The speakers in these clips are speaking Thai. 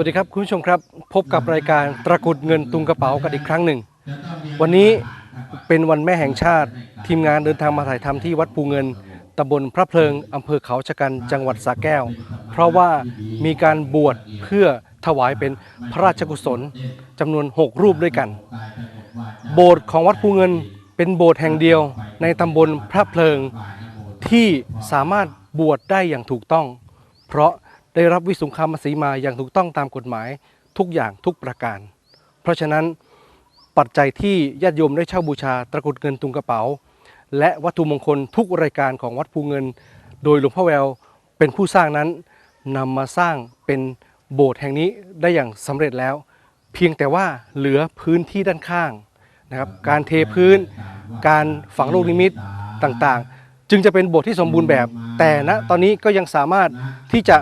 สวัสดีครับคุณผู้ชมครับ พบกับรายการตะกุดเงินตุงกระเป๋ากันอีกครั้งหนึ่ง วันนี้เป็นวันแม่แห่งชาติ ทีมงานเดินทางมาถ่ายทำที่วัดภูเงินตำบลพระเพลิงอำเภอเขาชะกันจังหวัดสระแก้ว เพราะว่ามีการบวชเพื่อถวายเป็นพระราชกุศลจำนวน 6 รูปด้วยกัน โบสถ์ของวัดภูเงินเป็นโบสถ์แห่งเดียวในตำบลพระเพลิงที่สามารถบวชได้อย่างถูกต้อง เพราะ ได้รับวิสุงคามสีมาอย่างถูกต้องตามกฎหมายทุกอย่างทุกประการ เพราะฉะนั้นปัจจัยที่ญาติโยมได้เช่าบูชาตะกรุดเงินตุงกระเป๋า และวัตถุมงคลทุกรายการของวัดภูเงิน โดยหลวงพ่อแววเป็นผู้สร้างนั้นนำมาสร้างเป็นโบสถ์แห่งนี้ได้อย่างสำเร็จแล้ว เพียงแต่ว่าเหลือพื้นที่ด้านข้างนะครับการเทพื้น การฝังลูกนิมิตต่างๆ จึงจะเป็นโบสถ์ที่สมบูรณ์แบบ แต่ณตอนนี้ก็ยังสามารถที่จะ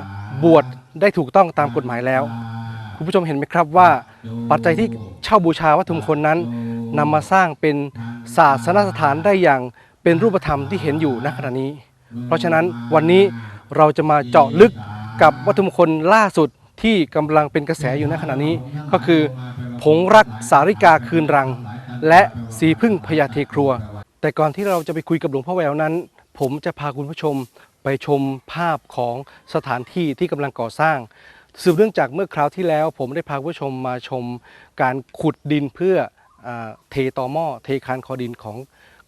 บวชได้ถูกต้องตามกฎหมายแล้ว คุณผู้ชมเห็นไหมครับว่าปัจจัยที่เช่าบูชาวัตถุมงคลนั้นนำมาสร้างเป็นศาสนสถานได้อย่างเป็นรูปธรรมที่เห็นอยู่ณขณะนี้ เพราะฉะนั้นวันนี้เราจะมาเจาะลึกกับวัตถุมงคลล่าสุดที่กำลังเป็นกระแสอยู่ณขณะนี้ ก็คือ ผงรักสาริกาคืนรัง และสีพึ่งพญาเทครัว แต่ก่อนที่เราจะไปคุยกับหลวงพ่อแววนั้น ผมจะพาคุณผู้ชม ไปชมภาพของสถานที่ที่กำลังก่อสร้าง สืบเนื่องจากเมื่อคราวที่แล้ว ผมได้พาผู้ชมมาชมการขุดดินเพื่ออเทตอหม้อเทคานคอดินของ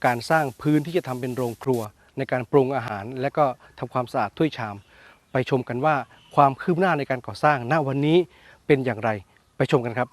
การสร้างพื้นที่จะทำเป็นโรงครัว ในการปรุงอาหาร และก็ทำความสะอาดถ้วยชาม ไปชมกันว่าความคืบหน้าในการก่อสร้างณวันนี้เป็นอย่างไรไปชมกันครับ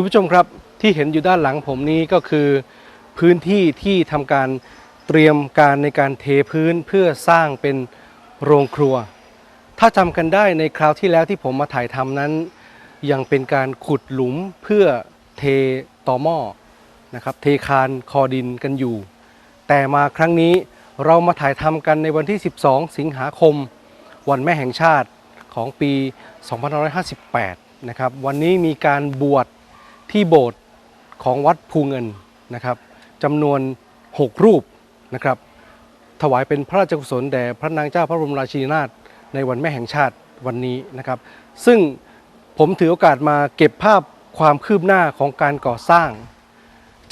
คุณผู้ชมครับที่เห็นอยู่ด้านหลังผมนี้ก็คือพื้นที่ที่ทำการเตรียมการในการเทพื้นเพื่อสร้างเป็นโรงครัว ถ้าจำกันได้ในคราวที่แล้วที่ผมมาถ่ายทำนั้น ยังเป็นการขุดหลุมเพื่อเทต่อหม้อนะครับเทคานคอดินกันอยู่ แต่มาครั้งนี้เรามาถ่ายทำกันในวันที่ 12 สิงหาคม วันแม่แห่งชาติของปี 2558 นะครับ วันนี้มีการบวช ที่โบสถ์ของวัดภูเงินนะครับจำนวน 6 รูปนะครับ ถวายเป็นพระราชกุศลแด่พระนางเจ้าพระบรมราชินีนาถในวันแม่แห่งชาติวันนี้นะครับ ซึ่งผมถือโอกาสมาเก็บภาพความคืบหน้าของการก่อสร้าง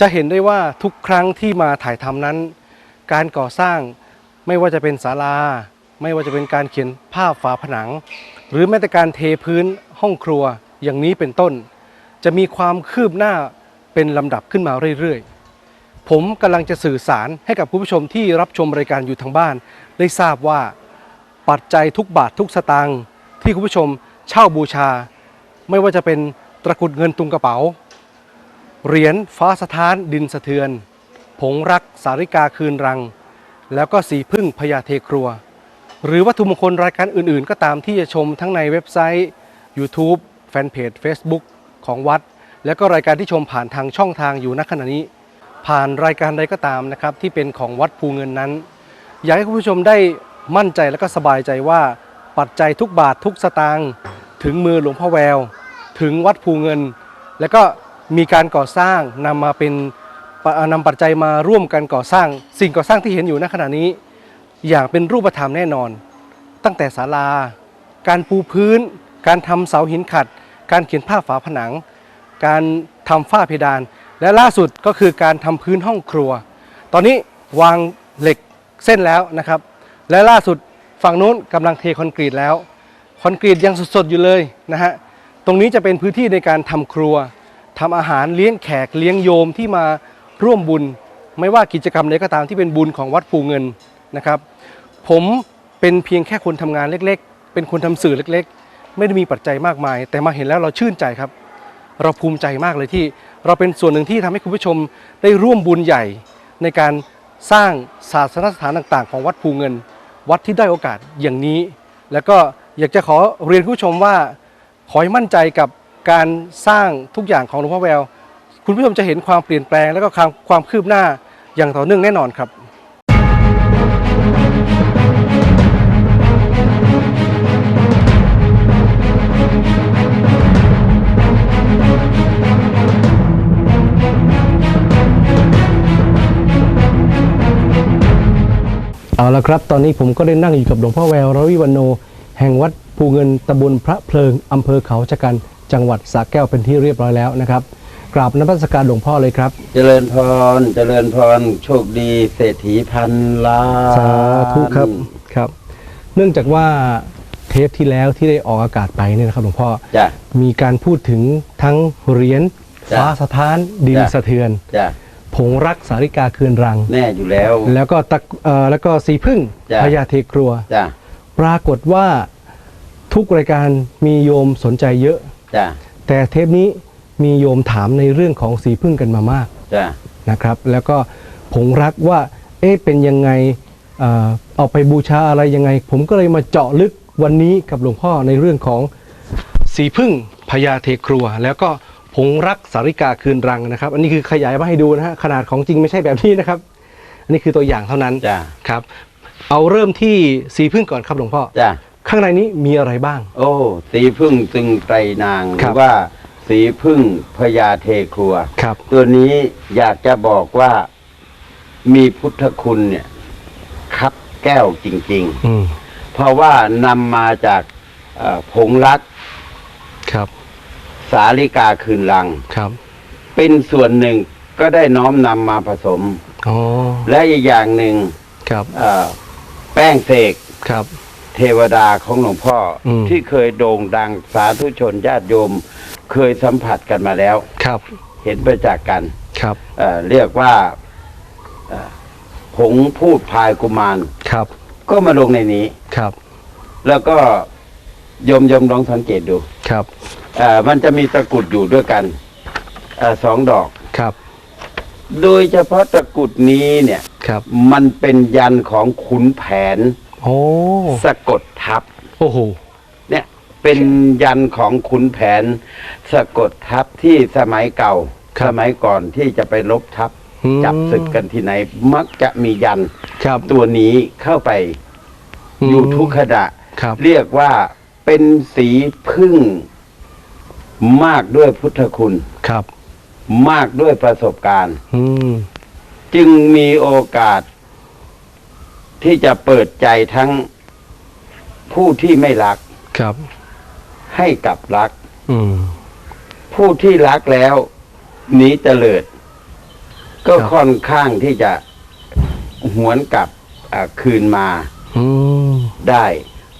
จะเห็นได้ว่าทุกครั้งที่มาถ่ายทำนั้น การก่อสร้างไม่ว่าจะเป็นศาลา ไม่ว่าจะเป็นการเขียนภาพฝาผนัง หรือแม้แต่การเทพื้นห้องครัวอย่างนี้เป็นต้น จะมีความคืบหน้าเป็นลำดับขึ้นมาเรื่อยๆ ผมกำลังจะสื่อสารให้กับคุณผู้ชมที่รับชมรายการอยู่ทางบ้าน ได้ทราบว่าปัจจัยทุกบาททุกสตางค์ที่คุณผู้ชมเช่าบูชา ไม่ว่าจะเป็นตะกรุดเงินตุงกระเป๋า เหรียญฟ้าสถานดินสะเทือน ผงรักสาริกาคืนรัง แล้วก็สีพึ่งพญาเทครัว หรือวัตถุมงคลรายการอื่นๆ ก็ตามที่จะชมทั้งในเว็บไซต์ YouTube แฟนเพจ Facebook ของวัด แล้วก็รายการที่ชมผ่านทางช่องทางอยู่ณขณะนี้ ผ่านรายการใดก็ตามนะครับที่เป็นของวัดภูเงินนั้น อยากให้คุณผู้ชมได้มั่นใจและก็สบายใจว่าปัจจัยทุกบาททุกสตางค์ถึงมือหลวงพ่อแวว ถึงวัดภูเงิน แล้วก็มีการก่อสร้างนำมาเป็นปะนำปัจจัยมาร่วมกันก่อสร้าง สิ่งก่อสร้างที่เห็นอยู่ณขณะนี้ อย่างเป็นรูปธรรมแน่นอน ตั้งแต่ศาลา การปูพื้น การทำเสาหินขัด การเขียนผ้าฝาผนัง การทำฝ้าเพดาน และล่าสุดก็คือการทำพื้นห้องครัว ตอนนี้วางเหล็กเส้นแล้วนะครับ และล่าสุดฝั่งนู้นกำลังเทคอนกรีตแล้ว คอนกรีตยังสดๆอยู่เลยนะฮะตรงนี้จะเป็นพื้นที่ในการทำครัวทำอาหารเลี้ยงแขกเลี้ยงโยมที่มาร่วมบุญ ไม่ว่ากิจกรรมใดก็ตามที่เป็นบุญของวัดภูเงินนะครับ ผมเป็นเพียงแค่คนทำงานเล็ก ๆ เป็นคนทำสื่อเล็กๆ ไม่ได้มีปัจจัยมากมาย แต่มาเห็นแล้วเราชื่นใจครับ เราภูมิใจมากเลยที่ เราเป็นส่วนหนึ่งที่ทำให้คุณผู้ชมได้ร่วมบุญใหญ่ ในการสร้างศาสนสถานต่าง ๆ ของวัดภูเงิน วัดที่ได้โอกาสอย่างนี้ แล้วก็อยากจะขอเรียนคุณผู้ชมว่าขอให้มั่นใจกับการสร้างทุกอย่างของหลวงพ่อแวว คุณผู้ชมจะเห็นความเปลี่ยนแปลง และก็ความความคืบหน้าอย่างต่อเนื่องแน่นอนครับ เอาละครับ ตอนนี้ผมก็ได้นั่งอยู่กับหลวงพ่อแววรวิวันโน แห่งวัดภูเงินตำบลพระเพลิงอำเภอเขาชะกัน จังหวัดสระแก้วเป็นที่เรียบร้อยแล้วนะครับ กราบนมัสการหลวงพ่อเลยครับ เจริญพร เจริญพร โชคดี เศรษฐีพันล้านสาธุครับครับ เนื่องจากว่าเทปที่แล้วที่ได้ออกอากาศไปเนี่ยนะครับหลวงพ่อ จ้ะ มีการพูดถึงทั้งเหรียญจ้ะฟ้าสถานดินจ้ะ สะเทือน จ้ะ ผงรักสาริกาคืนรัง แน่อยู่แล้ว แล้วก็ตะเอ่อแล้วก็สีพึ่งจ้ะ พญาเทครัว จ้ะปรากฏว่าทุกรายการมีโยมสนใจเยอะ จ้ะแต่เทปนี้มีโยมถามในเรื่องของสีพึ่งกันมามาก จ้ะนะครับ แล้วก็ผงรักว่า เอ๊ะเป็นยังไงเอ่อเอาไปบูชาอะไรยังไง ผมก็เลยมาเจาะลึกวันนี้กับหลวงพ่อในเรื่องของสีพึ่งพญาเทครัว แล้วก็ ผงรักสาริกาคืนรังนะครับ อันนี้คือขยายมาให้ดูนะฮะขนาดของจริงไม่ใช่แบบนี้นะครับ อันนี้คือตัวอย่างเท่านั้นจ้ะ ครับ เอาเริ่มที่สีพึ่งก่อนครับหลวงพ่อจ้ะ ข้างในนี้มีอะไรบ้าง โอ้ สีพึ่งตึงไตรนางหครัรืบอว่า สีพึ่งพญาเทครัว ครับ ตัวนี้อยากจะบอกว่ามีพุทธคุณเนี่ยคับแก้วจริง อืมๆ เพราะว่านำมาจากเอ่อผงรัก ครับ สาลิกาคืนลัง ครับ เป็นส่วนหนึ่งก็ได้น้อมนำมาผสม อ๋อ และอีกอย่างหนึ่งครับเอ่อแป้งเสกครับ เทวดาของหลวงพ่ออม ที่เคยโด่งดังสาธุชนญาติโยม เคยสัมผัสกันมาแล้ว ครับเห็นประจักษ์กัน ครับ เอ่อเรียกว่าเอ่อผงพูดพายกุมาร ครับก็มาลงในนี้ ครับแล้วก็โยมโยมลองสังเกตดู ครับ เอ่อมันจะมีตะกรุดอยู่ด้วยกันเออสองดอก ครับ โดยเฉพาะตะกรุดนี้เนี่ย ครับ มันเป็นยันของขุนแผนโอ้ สะกดทับโอ้โห เนี่ยเป็นยันของขุนแผนสะกดทับที่สมัยเก่า ครับ สมัยก่อนที่จะไปลบทับอืมจับศึกกันที่ไหน มักจะมียันครับตัวนี้เข้าไปอยู่ทุกขณะ ครับ เรียกว่าเป็นสีพึ่ง มากด้วยพุทธคุณ ครับ มากด้วยประสบการณ์ อืม จึงมีโอกาส ที่จะเปิดใจทั้งผู้ที่ไม่รักครับ ให้กับรัก อืม ผู้ที่รักแล้วหนีเตลิด ก็ครับ ค่อนข้างที่จะหวนกลับอ่าคืนมาอืม ได้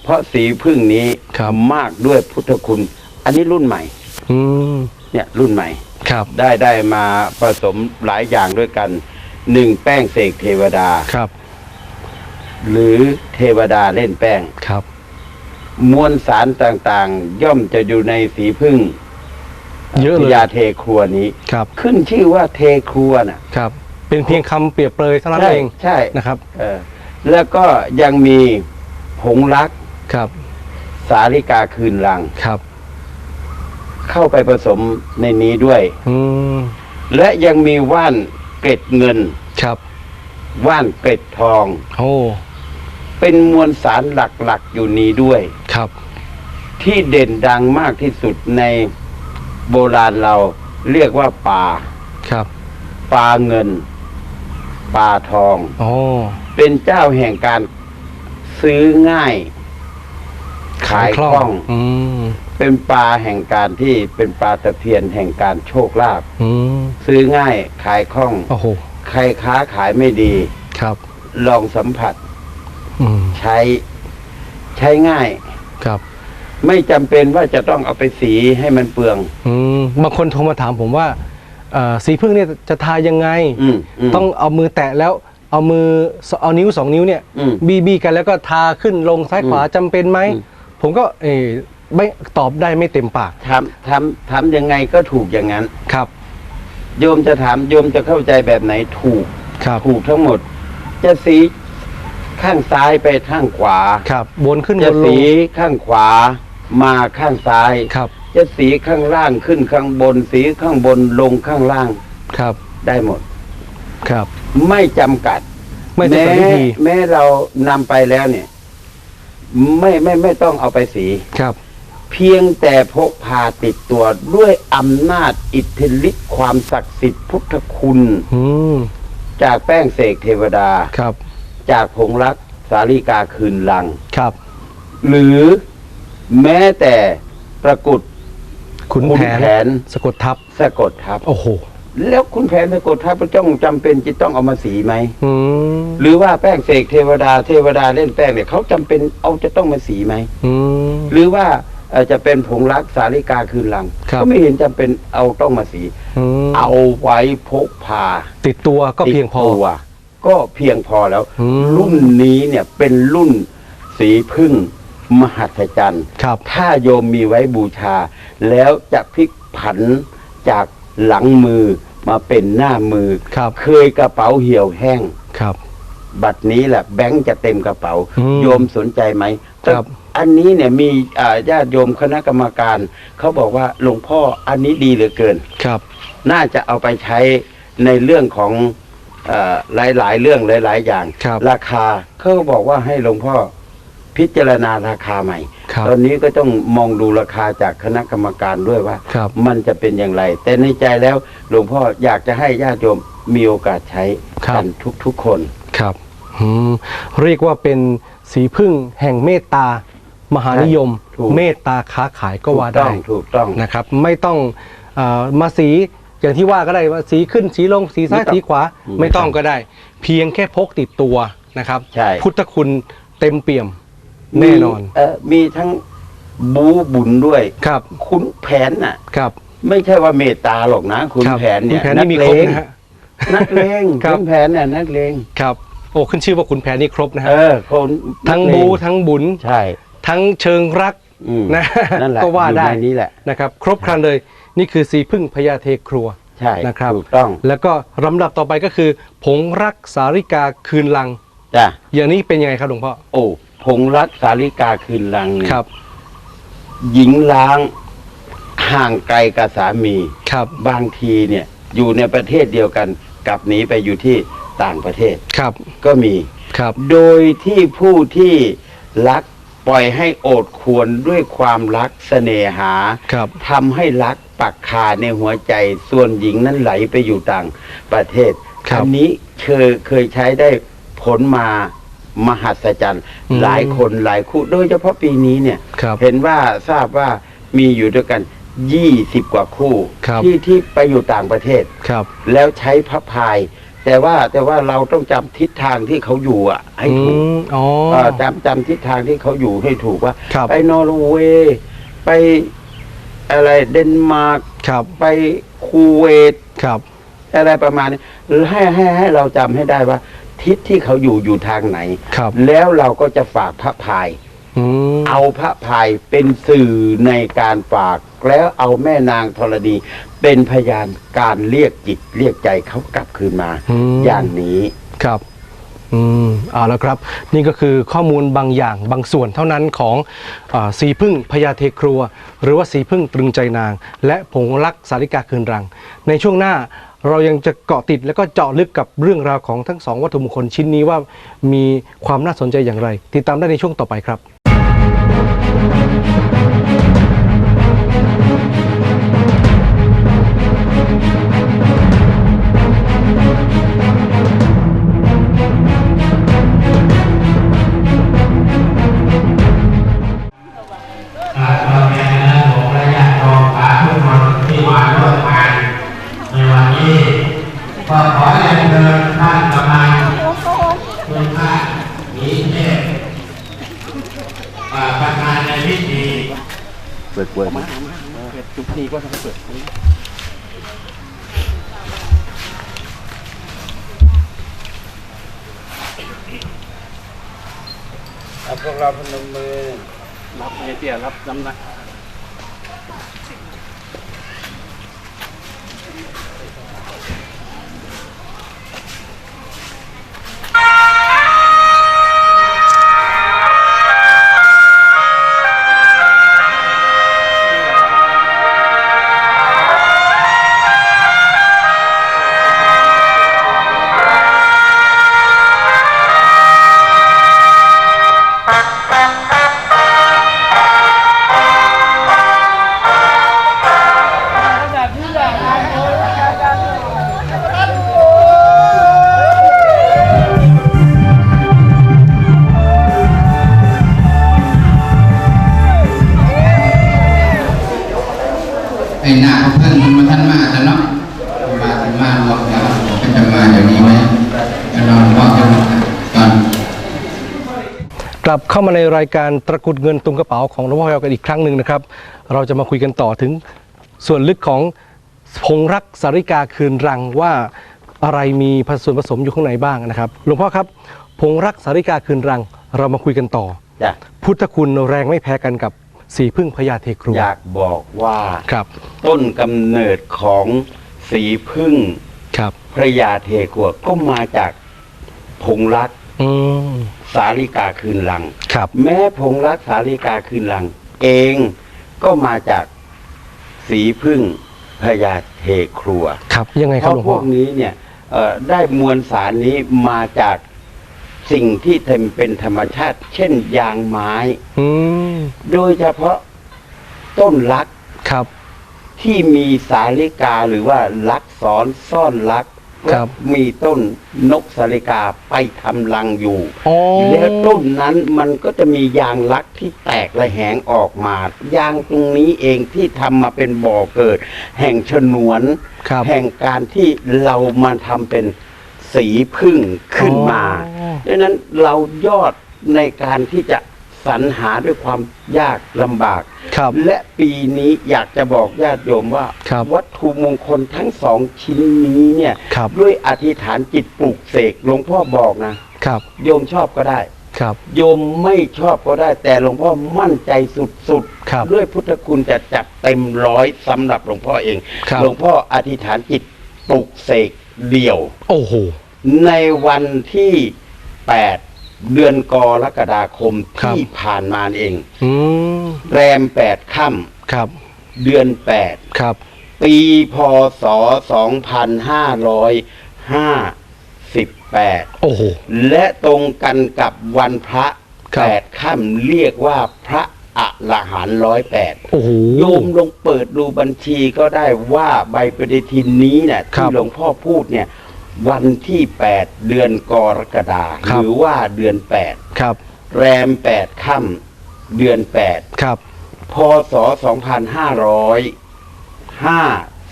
เพราะสีพึ่งนี้ครับ มากด้วยพุทธคุณ อันนี้รุ่นใหม่ อืมเนี่ยรุ่นใหม่ ครับ ได้ได้มาผสมหลายอย่างด้วยกันหนึ่งแป้งเสกเทวดา ครับ หรือเทวดาเล่นแป้ง ครับ มวลสารต่างๆ ย่อมจะอยู่ในสีพึ่งเยอะเลยยาเทครัวนี้ ครับ ขึ้นชื่อว่าเทครัวน่ะ ครับ เป็นเพียงคำเปรียบเปรยเท่านั้นใช่เองใช่นะครับ เออแล้วก็ยังมีผงรักครับ สาลิกาคืนลัง ครับ เข้าไปผสมในนี้ด้วย อืมและยังมีว่านเกล็ดเงิน ครับว่านเกล็ดทอง โอ้เป็นมวลสารหลักๆอยู่นี้ด้วย ครับ ที่เด่นดังมากที่สุดในโบราณเราเรียกว่าปลาครับปลาเงินปลาทอง โอ้เป็นเจ้าแห่งการซื้อง่าย ขายคล่องอืมเป็นปลาแห่งการที่เป็นปลาตะเพียนแห่งการโชคลาภอืมซื้อง่ายขายคล่อง โอ้โหใครค้าขายไม่ดี ครับ ลองสัมผัสอืมใช้ ใช้ง่าย ครับ ไม่จำเป็นว่าจะต้องเอาไปสีให้มันเปลือง อืมบางคนโทรมาถามผมว่าเอ่อสีพึ่งเนี่ยจะทายังไง อืมม ต้องเอามือแตะแล้วเอามือเอานิ้วสองนิ้วเนี่ยอืมบีบีกันแล้วก็ทาขึ้นลงซ้ายขวาอืมจำเป็นไหมอืม ผมก็เออไม่ตอบได้ไม่เต็มปากทำทำทำยังไงก็ถูกอย่างนั้น ครับ โยมจะถามโยมจะเข้าใจแบบไหนถูก ครับถูกทั้งหมด จะสีข้างซ้ายไปข้างขวา ครับบนขึ้นบจะนลสีงข้างขวามาข้างซ้าย ครับจะสีข้างล่างขึ้นข้างบน สีข้างบนลงข้างล่างครับได้หมด ครับ ไม่จำกัดไม่จำแม้เป็นวิธีแม้เรานำไปแล้วเนี่ย ไม่ไม่ไม่ต้องเอาไปสีครับ เพียงแต่พกพาติดตัวด้วยอำนาจอิทธิฤทธิ์ความศักดิ์สิทธิ์พุทธคุณอืมจากแป้งเสกเทวดา ครับ จากผงรักสาริกาคืนลัง ครับ หรือแม้แต่ประกุดขุนขุนแผแผนนสะกดทับสะกดทับ โอ้โห แล้วคุณแผนสะกดทับมันต้องจำเป็นจะต้องเอามาสีไหม อืมหรือว่าแป้งเสกเทวดาเทวดาเล่นแป้งเนี่ยเขาจำเป็นเอาจะต้องมาสีไหม อืม หรือว่าเอ่อจะเป็นผงรักสาริกาคืนลัง ครับ ก็ไม่เห็นจำเป็นเอาต้องมาสี อืมเอาไว้พกพาติดตัวก็เพียงพอ ติดตัวก็เพียงพอแล้ว อืม รุ่นนี้เนี่ยเป็นรุ่นสีพึ่งมหัศจรรย์ ครับ ถ้าโยมมีไว้บูชา แล้วจะพลิกผันจาก หลังมือมาเป็นหน้ามือครับเคยกระเป๋าเหี่ยวแห้ง ครับ บัดนี้แหละแบงค์จะเต็มกระเป๋า อืมโยมสนใจไหมครับ อันนี้เนี่ยมีอ่าญาติโยมคณะกรรมการ เขาบอกว่าหลวงพ่ออันนี้ดีเหลือเกิน ครับ น่าจะเอาไปใช้ในเรื่องของเอ่อหลาย ๆ เรื่องหลาย ๆ อย่างครับราคาเขาก็บอกว่าให้หลวงพ่อ พิจารณาราคาใหม่ ครับตอนนี้ก็ต้องมองดูราคาจากคณะกรรมการด้วยว่า ครับมันจะเป็นอย่างไร แต่ในใจแล้วหลวงพ่ออยากจะให้ญาติโยมมีโอกาสใช้ครับ กันทุกๆคน ครับอืมเรียกว่าเป็นสีพึ่งแห่งเมตตามหานิยม ถูก เมตตาค้าขายก็ว่าถูได้ต้องถูกต้อง นะครับ ไม่ต้องเออมาสีอย่างที่ว่าก็ได้ว่าสีขึ้นสีลงสีซ้ายไม่ต้องสีขวาอืมไม่ต้องก็ได้ เพียงแค่พกติดตัวนะครับ ใช่ พุทธคุณเต็มเปี่ยม แน่นอนมีเอมีทั้งบูบุญด้วยครับ คุณแผนน่ะ ครับ ไม่ใช่ว่าเมตตาหรอกนะ คุณครับแผนเนี่ยคุณแผนนี่มีครบนะฮะนักเลงครับ คุณแผนเนี่ยนักเลงครับ โอ้ขึ้นชื่อว่าขุนแผนนี่ครบนะฮะเออคนทั้งนักเลบูทั้งบุญ ใช่ทั้งเชิงรักอืมนะนั่นแหละก็ว่าได้อยู่ในนี้แหละ นะครับ ครบครันเลย นี่คือสีพึ่งพญาเทครัว ใช่นะครับ ถูกต้องแล้วก็ลำดับต่อไปก็คือ ผงรักสาริกาคืนลัง จ้ะอย่างนี้เป็นยังไงครับหลวงพ่อ โอ้ ผงรักสาริกาคืนลังเนี่ยครับ หญิงล้างห่างไกลกับสามี ครับ บางทีเนี่ยอยู่ในประเทศเดียวกันกลับหนีไปอยู่ที่ต่างประเทศครับ ก็มี ครับ โดยที่ผู้ที่รักปล่อยให้โอดควรด้วยความรักเสน่หาครับ ทำให้รักปักคาในหัวใจส่วนหญิงนั้นไหลไปอยู่ต่างประเทศครับ อันี้เคยเคยใช้ได้ผลมา มหัศจรรย์ อืมหลายคนหลายคู่ โดยเฉพาะปีนี้เนี่ย ครับเห็นว่าทราบว่ามีอยู่ด้วยกันยี่สิบกว่าคู่ ครับ ที่ที่ไปอยู่ต่างประเทศ ครับ แล้วใช้พระพาย แต่ว่าแต่ว่าเราต้องจำทิศทางที่เขาอยู่อะ ให้ถูกอืมอ๋อ เอ่อจำจำทิศทางที่เขาอยู่ให้ถูกว่า ครับ ไปนอร์เวย์ไปอะไรเดนมาร์กครับ ไปคูเวต ครับ อะไรประมาณนี้หรือให้ให้ให้เราจำให้ได้ว่า ทิศที่เขาอยู่อยู่ทางไหน ครับ แล้วเราก็จะฝากพระพาย อืม เอาพระพายเป็นสื่อในการฝาก แล้วเอาแม่นางธรณีเป็นพยานการเรียกจิตเรียกใจเขากลับคืนมา อืม อย่างนี้ ครับอืมเอาแล้วครับ นี่ก็คือข้อมูลบางอย่างบางส่วนเท่านั้นของอาสีพึ่งพญาเทครัว หรือว่าสีพึ่งตรึงใจนาง และผงรักสาริกาคืนรัง ในช่วงหน้า เรายังจะเกาะติดและก็เจาะลึกกับเรื่องราวของทั้งสองวัตถุมงคลชิ้นนี้ว่ามีความน่าสนใจอย่างไร ติดตามได้ในช่วงต่อไปครับ เตี้ อ้หน้าเขาเพิ่นมาท่านมาจะเนาะมาถึงมารวมแล้วเป็นจะมาเดี๋ยนี้ไหมจะนอนก็จะนอนตอนกลับเข้ามาในรายการตะกุดเงินตุงกระเป๋าของหลวงพ่อแพรวกันอีกครั้งหนึ่งนะครับ เราจะมาคุยกันต่อถึงส่วนลึกของพงรักสาริกาคืนรังว่าอะไรมีผสมผสมอยู่ข้างในบ้างนะครับหลวงพ่อครับพงรักสาริกาคืนรัง เรามาคุยกันต่อ พุทธคุณแรงไม่แพ้กันกับ สีพึ่งพญาเทครูอยากบอกว่าครับต้นกำเนิดของสีพึ่งครับพระยาเทกัวก็มาจากผงรักอืมสาลิกาคืนลังครับแม้ผงรักสาลิกาคืนลัง เองก็มาจากสีพึ่งพญาเทครัว ครับยังไงเพครับราะหลวงพพ่วอกนี้เนี่ยเอ่อได้มวลสารนี้มาจาก สิ่งที่เต็มเป็นธรรมชาติ เช่นยางไม้ อืมโดยเฉพาะต้นลักครับ ที่มีสาลิกาหรือว่าลักษรซ่อนลักครับและมีต้นนกสาลิกาไปทำรังอยู่ อ๋อแล้วต้นนั้นมันก็จะมียางลักที่แตกระแหงออกมา ยางตรงนี้เองที่ทำมาเป็นบ่อเกิด แห่งฉนวน ครับ แห่งการที่เรามาทำเป็น สีพึ่งขึ้นมาอ๋อดังนั้นเรายอดในการที่จะสรรหาด้วยความยากลำบากครับและปีนี้อยากจะบอกญาติโยมว่าครับวัตถุมงคลทั้งสองชิ้นนี้เนี่ยครับด้วยอธิษฐานจิตปลูกเสกหลวงพ่อบอกนะครับโยมชอบก็ได้ครับโยมไม่ชอบก็ได้ แต่หลวงพ่อมั่นใจสุดครับด้วยพุทธคุณจะจัดเต็มร้อยสำหรับหลวงพ่อเองครับหลวงพ่ออธิษฐานจิตปลุกเสก เดี่ยว โอ้โห ในวันที่8เดือนกรกฎาคมครับ ที่ผ่านมาเอง อืมแรม8ค่ครับำเดือนครับ8ปีพศ2558โอ้โห และตรงกันกับวันพระครับ แปดค่ำเรียกว่าพระ อรหันต์ร้อยแปดโอ้โห โยมลงเปิดดูบัญชีก็ได้ว่าใบปฏิทินนี้เนี่ยครัที่บหลวงพ่อพูดเนี่ย วันที่แปดเดือนกรกฎาครัหบ รือว่าเดือนแปดครับ แรมแปดค่ำเดือนแปดครับ พศสองพันห้าร้อยห้า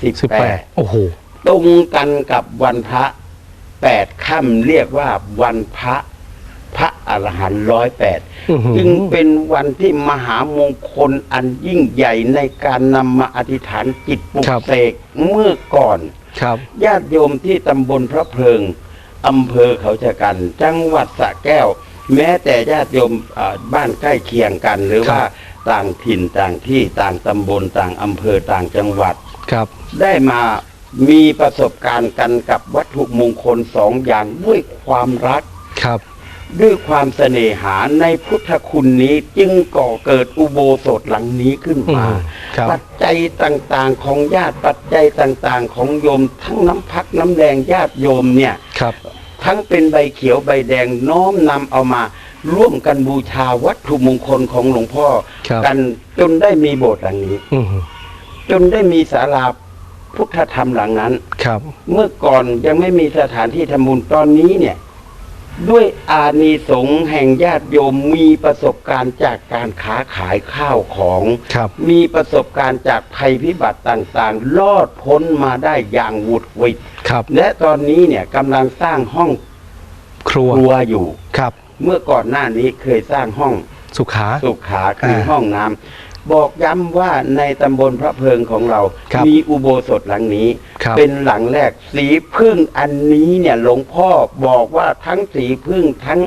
สิบสิบแปแปดด โอ้โห ตรงกันกับวันพระแปดค่ำเรียกว่าวันพระ พระอรหันต์ร้อยแปดอื้อหือจึงเป็นวันที่มหามงคลอันยิ่งใหญ่ในการนำมาอธิษฐานจิตปลุกครับเสกเมื่อก่อนครับญาติโยมที่ตำบลพระเพลิงอำเภอเขาชะกัน จังหวัดสระแก้ว แม้แต่ญาติโยมอ่าบ้านใกล้เคียงกัน หรือว่าต่างถิ่นต่างที่ต่างตำบลต่างอำเภอต่างจังหวัดครับได้มามีประสบการณ์กันกับวัตถุมงคลสองอย่างด้วยความรักครับ ด้วยความเสน่หาในพุทธคุณนี้จึงก่อเกิดอุโบสถหลังนี้ขึ้นมาอืมครับปัจจัยต่างๆของญาติปัจจัยต่างๆ ของโยม ทั้งน้ำพักน้ำแดงญาติโยมเนี่ย ครับ ทั้งเป็นใบเขียวใบแดงน้อมนำเอามา ร่วมกันบูชาวัตถุมงคลของหลวงพ่อ ครับ กันจนได้มีโบสถ์หลังนี้ อือหือจนได้มีศาลาพุทธธรรมหลังนั้น ครับ เมื่อก่อนยังไม่มีสถานที่ทำบุญตอนนี้เนี่ย ด้วยอานิสงส์แห่งญาติโยมมีประสบการณ์จากการค้าขายข้าวของ ครับ มีประสบการณ์จากภัยพิบัติต่างๆ รอดพ้นมาได้อย่างหวุดหวิดครับ และตอนนี้เนี่ยกำลังสร้างห้องครัว ครัวอยู่ ครับ เมื่อก่อนหน้านี้เคยสร้างห้องสุขา สุขาคืออ่าห้องน้ำ บอกย้ำว่าในตำบลพระเพิงของเรา ครับมีอุโบสถหลังนี้ ครับเป็นหลังแรกสีพึ่งอันนี้เนี่ยหลวงพ่อบอกว่าทั้งสีพึ่งทั้ง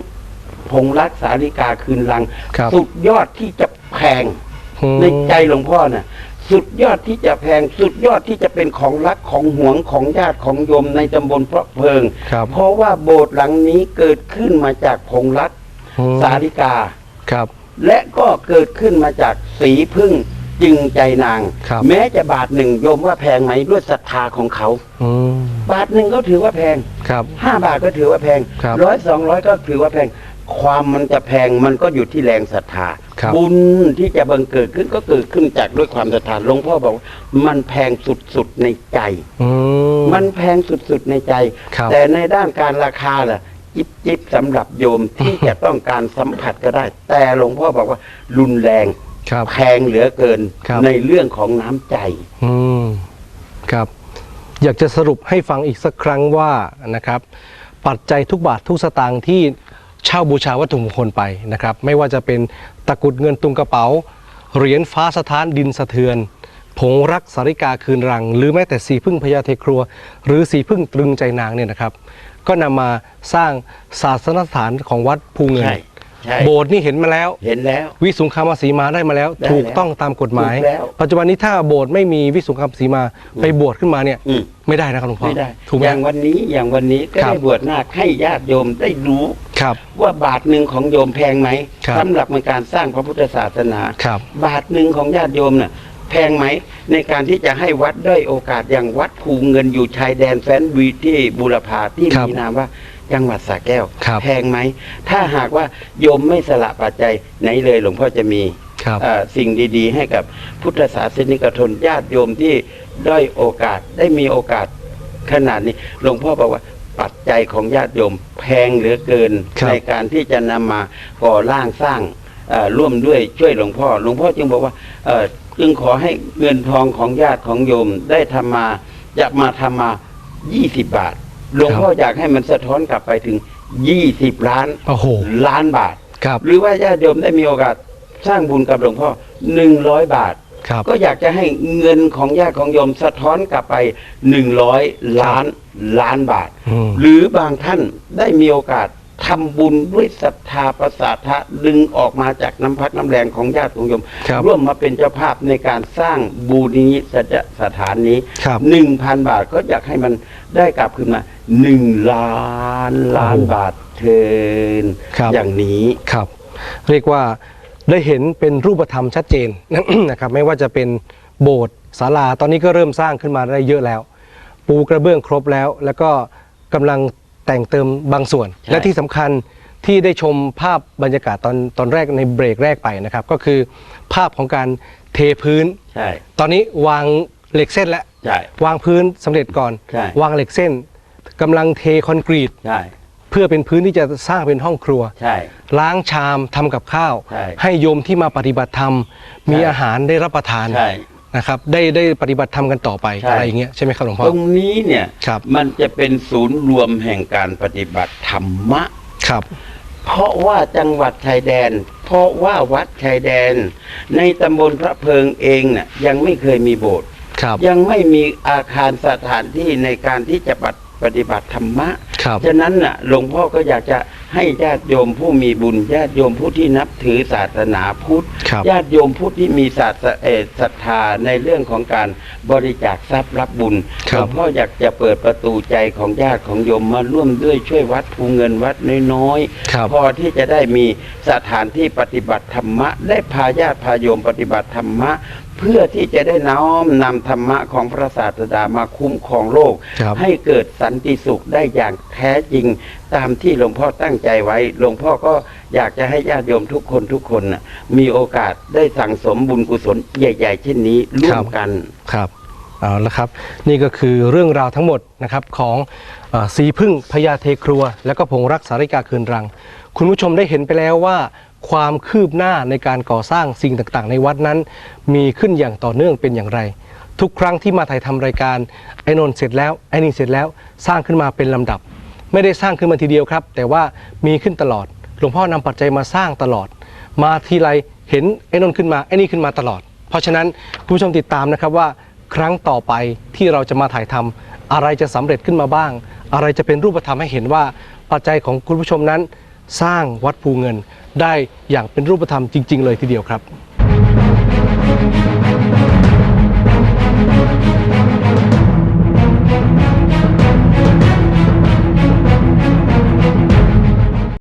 พงรักสาริกาคืนลัง ครับ สุดยอดที่จะแพง อืม ในใจหลวงพ่อน่ะ สุดยอดที่จะแพง สุดยอดที่จะเป็นของรักของหวงของญาติของโยมในตำบลพระเพิง ครับ เพราะว่าโบสถ์หลังนี้เกิดขึ้นมาจากพงรักอืมสาริกา ครับ และก็เกิดขึ้นมาจากสีพึ่งจึงใจนางครับแม้จะบาทหนึ่งโยมว่าแพงไหมด้วยศรัทธาของเขาอืมบาทหนึ่งก็ถือว่าแพงครับห้าบาทก็ถือว่าแพงครับร้อยสองร้อยก็ถือว่าแพง ความมันจะแพงมันก็อยู่ที่แรงศรัทธาครับบุญที่จะบังเกิดขึ้นก็เกิดขึ้นจากด้วยความศรัทธาหลวงพ่อบอกว่ามันแพงสุดๆในใจอืมมันแพงสุดๆในใจครับแต่ในด้านการราคาล่ะ จิบจิบสำหรับโยมที่จะต้องการสัมผัสก็ได้ แต่หลวงพ่อบอกว่า รุนแรงครับแพงเหลือเกินครับในเรื่องของน้ำใจ อืมครับ อยากจะสรุปให้ฟังอีกสักครั้งว่านะครับ ปัจจัยทุกบาททุกสตางค์ที่เช่าบูชาวัตถุมงคลไปนะครับ ไม่ว่าจะเป็นตะกรุดเงินตุงกระเป๋า เหรียญฟ้าสถานดินสะเทือนผงรักสาริกาคืนรัง หรือแม้แต่สีพึ่งพญาเทครัว หรือสีพึ่งตรึงใจนางเนี่ยนะครับ ก็นำมาสร้างศาสนสถานของวัดภูเงิน ใช่ใช่โบสถ์นี่เห็นมาแล้ว เห็นแล้ว วิสุงคามสีมาได้มาแล้ว ได้แล้วถูกต้องตามกฎหมาย ถูกแล้วปัจจุบันนี้ถ้าโบสถ์ไม่มีวิสุงคามสีมาไปบวชขึ้นมาเนี่ยอืม ไม่ได้นะครับหลวงพ่อไม่ได้ถูกไหม อย่างวันนี้อย่างวันนี้ก็ครับได้บวชนาคให้ญาติโยมได้รู้ ครับ ว่าบาทหนึ่งของโยมแพงไหมครับ สำหรับในการสร้างพระพุทธศาสนา ครับ บาทหนึ่งของญาติโยมน่ะ แพงไหม ในการที่จะให้วัดด้อยโอกาสอย่างวัดภูเงินอยู่ชายแดนแฟนวีที่บุรพาที่ครับมีนามว่าจังหวัดสระแก้วครับแพงไหม ถ้าหากว่าโยมไม่สละปัจจัยไหนเลยหลวงพ่อจะมีครับเอ่อสิ่งดีๆ ให้กับพุทธศาสนิกชนญาติโยมที่ด้อยโอกาสได้มีโอกาสขนาดนี้หลวงพ่อบอกว่าปัจจัยของญาติโยมแพงเหลือเกินครับในการที่จะนำมาก่อร่างสร้างเอ่อร่วมด้วยช่วยหลวงพ่อ หลวงพ่อจึงบอกว่าเอ่อ จึงขอให้เงินทองของญาติของโยมได้ทำมาจะมาทำมา20บาทหลวงพ่ออยากให้มันสะท้อนกลับไปถึง20ล้านโอ้โหล้านบาทครับหรือว่าญาติโยมได้มีโอกาสสร้างบุญกับหลวงพ่อหนึ่งร้อยบาทครับก็อยากจะให้เงินของญาติของโยมสะท้อนกลับไปหนึ่งร้อยล้านล้านบาทอืมหรือบางท่านได้มีโอกาส ทำบุญด้วยศรัทธาประสาทะดึงออกมาจากน้ำพักน้ำแรงของญาติของโยมครับร่วมมาเป็นเจ้าภาพในการสร้างบูรณิสถานนี้ครับ หนึ่งพันบาทก็อยากให้มันได้กลับคืนมาหนึ่งล้านล้านโอ้โหบาทเทินครับ อย่างนี้ ครับ เรียกว่าได้เห็นเป็นรูปธรรมชัดเจน นะครับไม่ว่าจะเป็นโบสถ์ศาลาตอนนี้ก็เริ่มสร้างขึ้นมาได้เยอะแล้ว ปูกระเบื้องครบแล้ว แล้วก็กำลัง แต่งเติมบางส่วนใช่และที่สำคัญที่ได้ชมภาพบรรยากาศตอนตอนแรกในเบรกแรกไปนะครับ ก็คือภาพของการเทพื้นใช่ตอนนี้วางเหล็กเส้นแล้วใช่วางพื้นสำเร็จก่อนใช่วางเหล็กเส้นกำลังเทคอนกรีตใช่เพื่อเป็นพื้นที่จะสร้างเป็นห้องครัวใช่ล้างชามทำกับข้าวใช่ให้โยมที่มาปฏิบัติธรรม มีใช่อาหารได้รับประทานใช่ นะครับได้ได้ปฏิบัติธรรมกันต่อไปใช่ อะไรอย่างเงี้ยใช่ไหมครับหลวงพ่อ ตรงนี้เนี่ยครับ มันจะเป็นศูนย์รวมแห่งการปฏิบัติธรรมะ ครับ เพราะว่าจังหวัดชายแดน เพราะว่าวัดชายแดน ในตำบลพระเพิงเองน่ะยังไม่เคยมีโบสถ์ครับ ยังไม่มีอาคารสถานที่ในการที่จะปฏิบัติธรรมะ ครับ ฉะนั้นน่ะหลวงพ่อก็อยากจะ ให้ญาติโยมผู้มีบุญญาติโยมผู้ที่นับถือศาสนาพุทธครับญาติโยมผู้ที่มีศาสเอ่อศรัทธาในเรื่องของการบริจาคทรัพย์รับบุญคหรัลบวงพ่ออยากจะเปิดประตูใจของญาติของโยมมาร่วมด้วยช่วยวัดภูเงินวัดน้อยครับพอที่จะได้มีสถานที่ปฏิบัติธรรมะ ได้พาญาติพาโยมปฏิบัติธรรมะ เพื่อที่จะได้น้อมนำธรรมะของพระศาสดามาคุ้มครองโลก ครับ ให้เกิดสันติสุขได้อย่างแท้จริงตามที่หลวงพ่อตั้งใจไว้ หลวงพ่อก็อยากจะให้ญาติโยมทุกคนทุกคนน่ะมีโอกาสได้สั่งสมบุญกุศลใหญ่ๆเช่นนี้ร่วมกัน ครับเอาละครับ นี่ก็คือเรื่องราวทั้งหมดนะครับของเออสีพึ่งพญาเทครัว แล้วก็ผงรักสาริกาคืนรัง คุณผู้ชมได้เห็นไปแล้วว่า ความคืบหน้าในการก่อสร้างสิ่งต่างๆ ในวัดนั้น มีขึ้นอย่างต่อเนื่องเป็นอย่างไร ทุกครั้งที่มาถ่ายทำรายการไอ้นนท์เสร็จแล้วไอ้นี่เสร็จแล้วสร้างขึ้นมาเป็นลำดับ ไม่ได้สร้างขึ้นมาทีเดียวครับ แต่ว่ามีขึ้นตลอด หลวงพ่อนำปัจจัยมาสร้างตลอด มาทีไรเห็นไอ้นนท์ขึ้นมาไอ้นี่ขึ้นมาตลอด เพราะฉะนั้นคุณผู้ชมติดตามนะครับว่า ครั้งต่อไปที่เราจะมาถ่ายทำอะไรจะสำเร็จขึ้นมาบ้าง อะไรจะเป็นรูปธรรมให้เห็นว่าปัจจัยของคุณผู้ชมนั้น สร้างวัดภูเงิน ได้อย่างเป็นรูปธรรมจริงๆเลยทีเดียวครับ